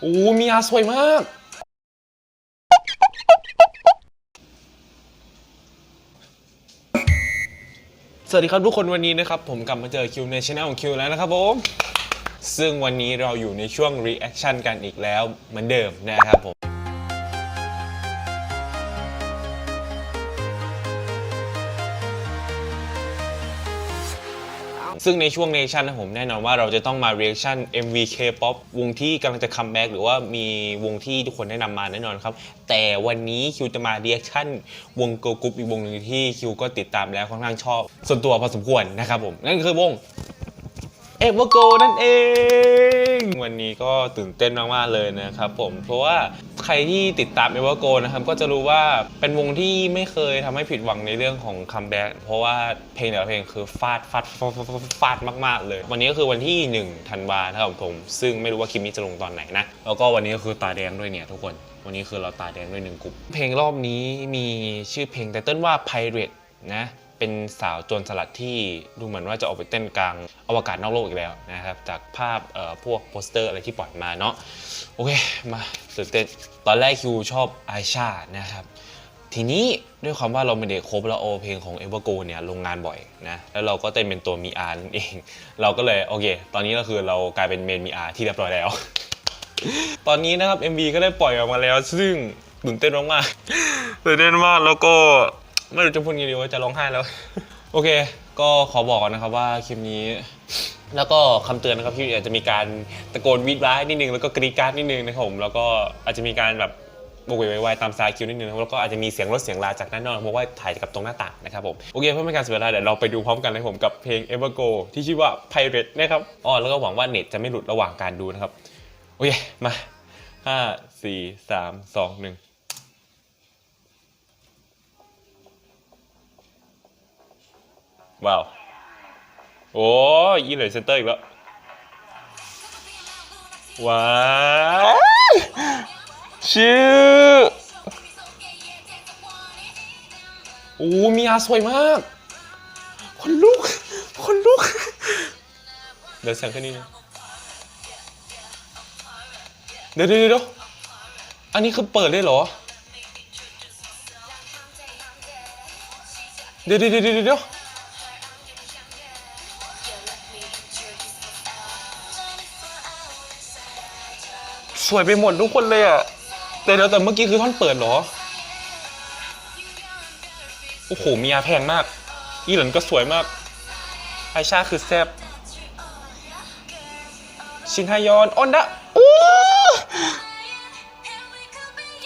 โอ้มีอาสวยมาก สวัสดีครับทุกคนวันนี้นะครับ ผมกลับมาเจอคิวในช anel ของคิวแล้วนะครับผม ซึ่งวันนี้เราอยู่ในช่วง reaction กันอีกแล้วเหมือนเดิมนะครับผม ซึ่งในช่วงเนชั่นนะผมแน่นอนว่าเราจะต้องมา reaction MV K-pop วงที่กำลังจะคัมแบ็กหรือว่ามีวงที่ทุกคนแนะนำมาแน่นอนครับ แต่วันนี้คิวจะมา reaction วง girl group อีกวงหนึ่งที่คิวก็ติดตามแล้วค่อนข้างชอบ ส่วนตัวพอสมควรนะครับผมนั่นคือวงเอเวอร์โกนั่นเอง วันนี้ก็ตื่นเต้นมาก ๆ เลยนะครับผม เพราะว่า ใครที่ติดตามเอเวอร์โกนะครับก็จะรู้ว่าเป็นวงที่ไม่เคยทำให้ผิดหวังในเรื่องของคัมแบ็กเพราะว่าเพลงแต่ละเพลงคือฟาดฟาดฟาดฟาดมากๆเลย วันนี้ก็คือวันที่ 1 ธันวาครับผม ซึ่งไม่รู้ว่าคลิปนี้จะลงตอนไหนนะ แล้วก็วันนี้ก็คือตาแดงด้วยเนี่ยทุกคน วันนี้คือเราตาแดงด้วยหนึ่งกลุ่มเพลงรอบนี้มีชื่อเพลงไตเติ้ลว่า Pirate นะ เป็นสาวโจรสลัดที่ดูเหมือนว่าจะออกไปเต้นกลางอวกาศนอกโลกอีกแล้วนะครับ จากภาพเอ่อพวกโปสเตอร์อะไรที่ปล่อยมาเนาะโอเคมาตื่นเต้นตอนแรกคิวชอบไอชานะครับ ทีนี้ด้วยความว่าเราไม่ได้ครบแล้วโอเพลงของเอเวอร์โกเนี่ยลงงานบ่อยนะแล้วเราก็เต้นเป็นตัวมีอาร์นั่นเอง เราก็เลยโอเค ตอนนี้ก็คือเรากลายเป็นเมนมีอาร์ที่เรียบร้อยแล้ว ตอนนี้นะครับ MV ก็ได้ปล่อยออกมาแล้ว ซึ่งตื่นเต้นมากๆตื่นเต้นมากแล้วก็ ไม่รู้จะพูดยังไงดีว่าจะร้องไห้แล้ว โอเค ก็ขอบอกก่อนนะครับว่าคลิปนี้ แล้วก็คำเตือนนะครับที่อาจจะมีการตะโกนวีดร้ายนิดนึงแล้วก็กรีดกราร์ดนิดนึงนะครับผมแล้วก็อาจจะมีการแบบโวกเวกไวตามสไตล์คิวนิดนึงนะครับแล้วก็อาจจะมีเสียงรถเสียงลาจากด้านนอกเพราะว่าถ่ายกกับตรงหน้าต่างนะครับผมโอเคเพื่อไม่ให้การเสียเวลาเดี๋ยวเราไปดูพร้อมกันเลยผมกับเพลง Evergo ที่ชื่อว่า Pirate นะครับอ๋อแล้วก็หวังว่าเน็ตจะไม่หลุดระหว่างการดูนะครับโอเคมาห้าสี่สามสองหนึ่ง ว้าว โอ้ยีเลยเซนเตอร์อีกแล้วว้าวชื่อโอ้มีอาสวยมาก คนลุก คนลุก เดี๋ยวเสียงแค่นี้นะเดี๋ยวเดี๋ยวเดี๋ยวอันนี้คือเปิดได้เหรอ เดี๋ยวเดี๋ยวเดี๋ยวเดี๋ยว สวยไปหมดทุกคนเลยอะแต่เดี๋ยวแต่เมื่อกี้คือท่อนเปิดเหรอ โอ้โห มีอาแพงมาก อีหลันก็สวยมาก ไอชาคือแซบชินฮายอนออนดะโอ้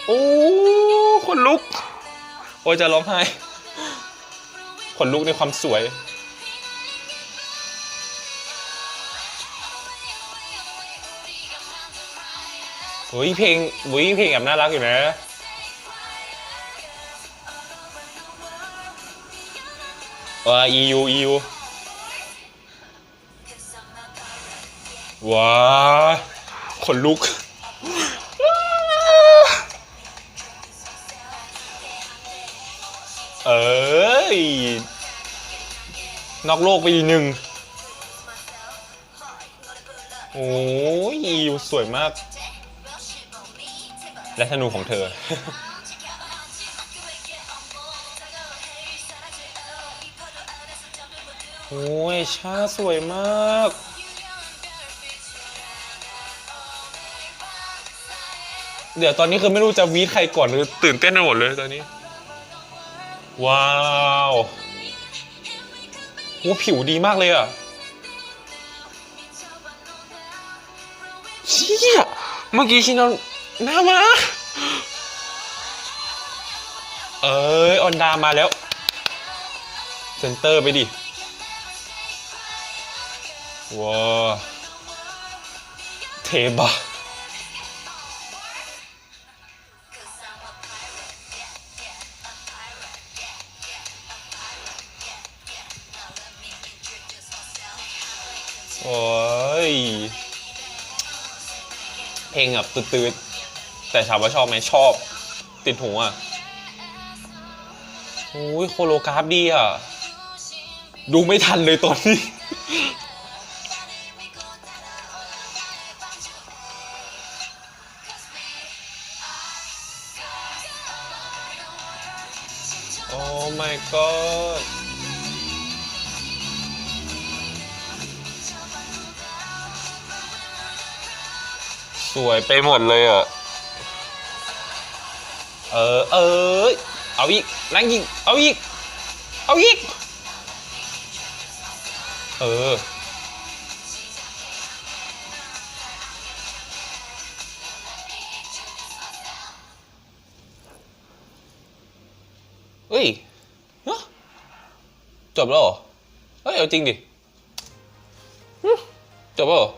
โอ้คนลุก โอ้ยจะร้องไห้ขนลุกในความสวย เฮ้ยเพลงเฮ้ยเพลงแอบน่ารักอยู่นะเออ EU EU ว้าขนลุก เอ้ย นอกโลกไปอีกหนึ่ง โอ้ย EU สวยมาก และธนูของเธอ โอ้ยชาสวยมาก เดี๋ยวตอนนี้คือไม่รู้จะวีดใครก่อนหรือตื่นเต้นไปหมดเลยตอนนี้ ว้าวโหผิวดีมากเลยอะเชี่ยเมื่อกี้ชินอน หน้ามา เอ้ยออนดามาแล้ว เซนเตอร์ไปดิว้าเทบะโอ้ย เพลงแบบตืดๆ แต่ถามว่าชอบไหมชอบ ติดหูอะโอ้ยโคโลกราฟดีอะ ดูไม่ทันเลยตอนนี้ โอ้ my god สวยไปหมดเลยอะ เออ เออ เอาอีกแรงยิง เอาอีก เอาอีก เออ เฮ้ยจบแล้วเหรอ เฮ้ย เอาจริงดิ จบแล้วเหรอ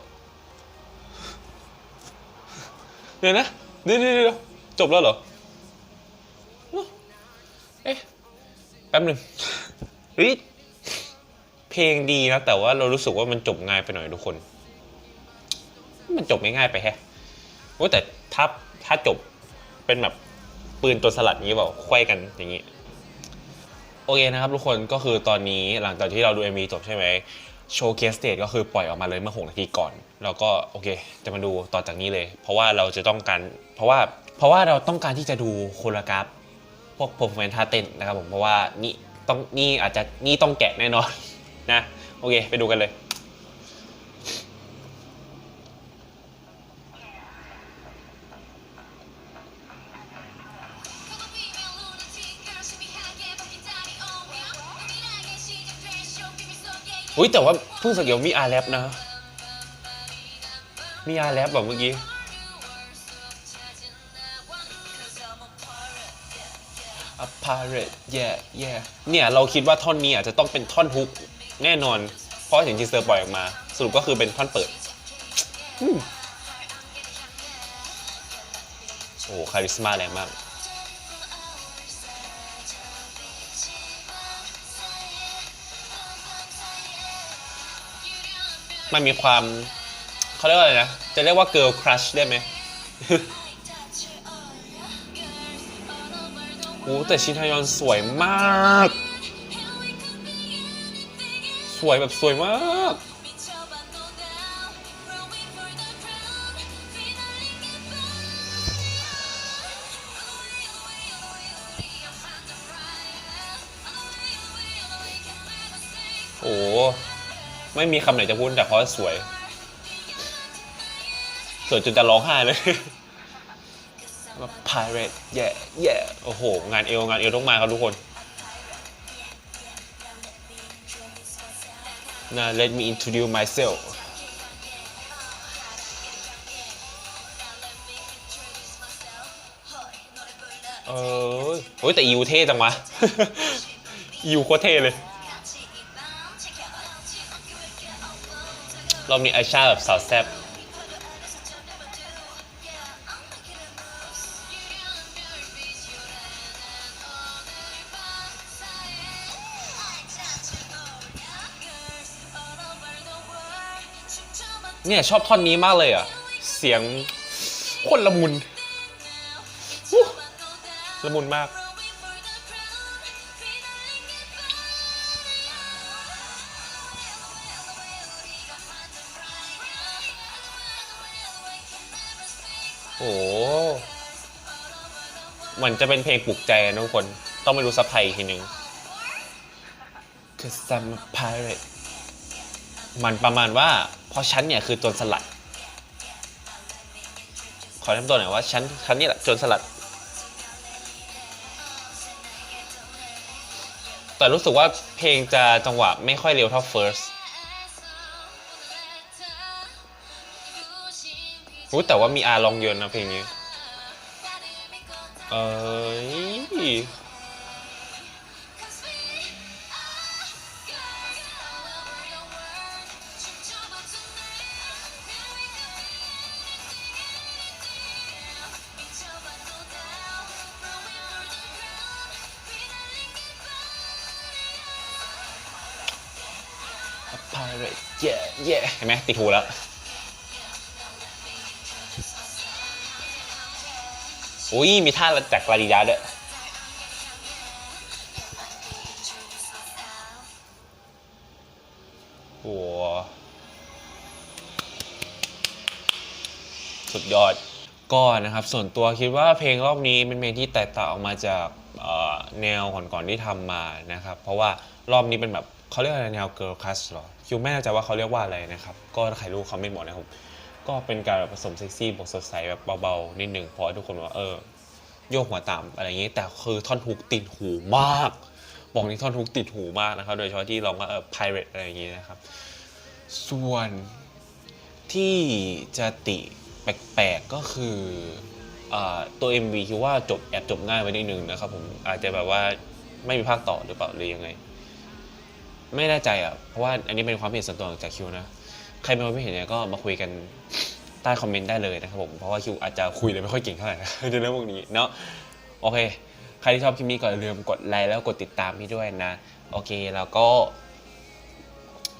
เดี๋ยวนะ เดี๋ยวเดี๋ยวจบแล้วเหรอ ป๊บหนึ่งเฮ้ยเพลงดีนะแต่ว่าเรารู้สึกว่ามันจบง่ายไปหน่อยทุกคน มันจบไม่ง่ายไปแฮะแต่ถ้าถ้าจบเป็นแบบปืนตัวสลัดนี้เปล่าควยกันอย่างนี้ โอเคนะครับทุกคนก็คือตอนนี้หลังจากที่เราดู MV จบใช่ไหมโชว์เคสเตจก็คือปล่อยออกมาเลยเมื่อ 6 นาทีก่อน แล้วก็โอเค จะมาดูต่อจากนี้เลย เพราะว่าเราจะต้องการเพราะว่าเพราะว่าเราต้องการที่จะดูโคโรกราฟ พวก performance ท่าเต้นนะครับผมเพราะว่านี่ต้องนี่อาจจะนี่ต้องแกะแน่นอนนะโอเคไปดูกันเลยอุ้ยแต่ว่าเพิ่งสังเกตมีอาร์แรปนะ มีอาร์แรปแบบเมื่อกี้ pirate yeah yeah เนี่ยเราคิดว่าท่อนนี้อาจจะต้องเป็นท่อนฮุกแน่นอน เพราะเห็นทีเซอร์ปล่อยออกมา สรุปก็คือเป็นท่อนเปิดอืมโอ้คาริสมาแรงมาก มันมีความเขาเรียกว่าอะไรนะ จะเรียกว่า girl crush ได้ไหม โอ้แต่ชินทยอนสวยมาก สวยแบบสวยมากโอ้ไม่มีคำไหนจะพูดแต่เพราะสวย สวยจนจะร้องไห้เลย ว่า pirate yeah yeah โอ้โห งานเอว งานเอวต้องมาครับทุกคนนะ let me introduce myself เออโอ้ยแต่อิวเท่จังวะอิวโคตรเท่เลย รอบนี้ไอชาแบบสาวแซ่บ เนี่ยชอบท่อนนี้มากเลยอะ เสียงโคนละมุนอู้ละมุนมาก โอ้โหเหมือนจะเป็นเพลงปลุกใจนะทุกคน ต้องไปดูซับไทยอีกทีหนึ่ง Cause I'm a pirate มันประมาณว่า เพราะฉันเนี่ยคือโจรสลัด ขอทำตัวหน่อยว่าฉันฉันนี่แหละโจรสลัด แต่รู้สึกว่าเพลงจะจังหวะไม่ค่อยเร็วเท่า first รู้แต่ว่ามีอาลองเยนนะเพลงนี้ เอ้ย pirate yeah yeah เห็นไหมติดหูแล้ว อุ้ยมีท่าจากลาดิดาด้วยโอ้สุดยอดก็นะครับ ส่วนตัวคิดว่าเพลงรอบนี้เป็นเพลงที่แตกต่างออกมาจากแนวก่อนๆที่ทำมานะครับ เพราะว่ารอบนี้เป็นแบบเขาเรียกอะไรแนวเกิร์ลคลาสหรอ คิวไม่แน่ใจว่าเขาเรียกว่าอะไรนะครับ ก็ถ้าใครรู้เขาไม่บอกนะครับ ก็เป็นการผสมเซ็กซี่บวกสดใสแบบเบาๆนิดนึงเพราะทุกคนว่าเออโยกหัวต่ำอะไรอย่างนี้ แต่คือท่อนฮุกติดหูมาก บอกนี่ท่อนฮุกติดหูมากนะครับ โดยเฉพาะที่ร้องว่าเออ pirate อะไรอย่างนี้นะครับ ส่วนที่จะติแปลกๆก็คืออตัว MV คิดว่าจบแอบจบง่ายไปนิดนึงนะครับผมอาจจะแบบว่าไม่มีภาคต่อหรือเปล่าหรือยังไง ไม่แน่ใจอะเพราะว่าอันนี้เป็นความเห็นส่วนตัวของจากคิวนะใครมีความคิดเห็นยังไงก็มาคุยกันใต้คอมเมนต์ได้เลยนะครับผมเพราะว่าคิวอาจจะคุยเลยไม่ค่อยเก่งเท่าไหร่นะในเรื่องพวกนี้เนาะโอเค ใครที่ชอบคลิปนี้ก็อย่าลืมกดไลค์แล้วกดติดตามพี่ด้วยนะ โอเคแล้วก็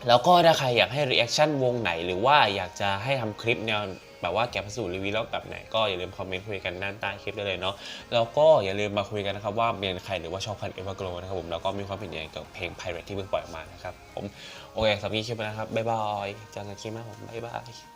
แล้วก็ถ้าใครอยากให้รีแอคชั่นวงไหน หรือว่าอยากจะให้ทำคลิปแนว แบบว่าแกพัสดุรีวิวแล้วแบบไหนก็อย่าลืมคอมเมนต์คุยกันด้านใต้คลิปได้เลยเนาะแล้วก็อย่าลืมมาคุยกันนะครับว่าเป็นใครหรือว่าชอบพันเอเวอร์โกลนะครับผมแล้วก็มีความเห็นยังไงกับเพลง Pirate ที่เพิ่งปล่อยออกมานะครับผมโอเคสำหรับนี้คลิปนี้นะครับบ๊ายบายเจอกันคลิปหน้าผมบ๊ายบาย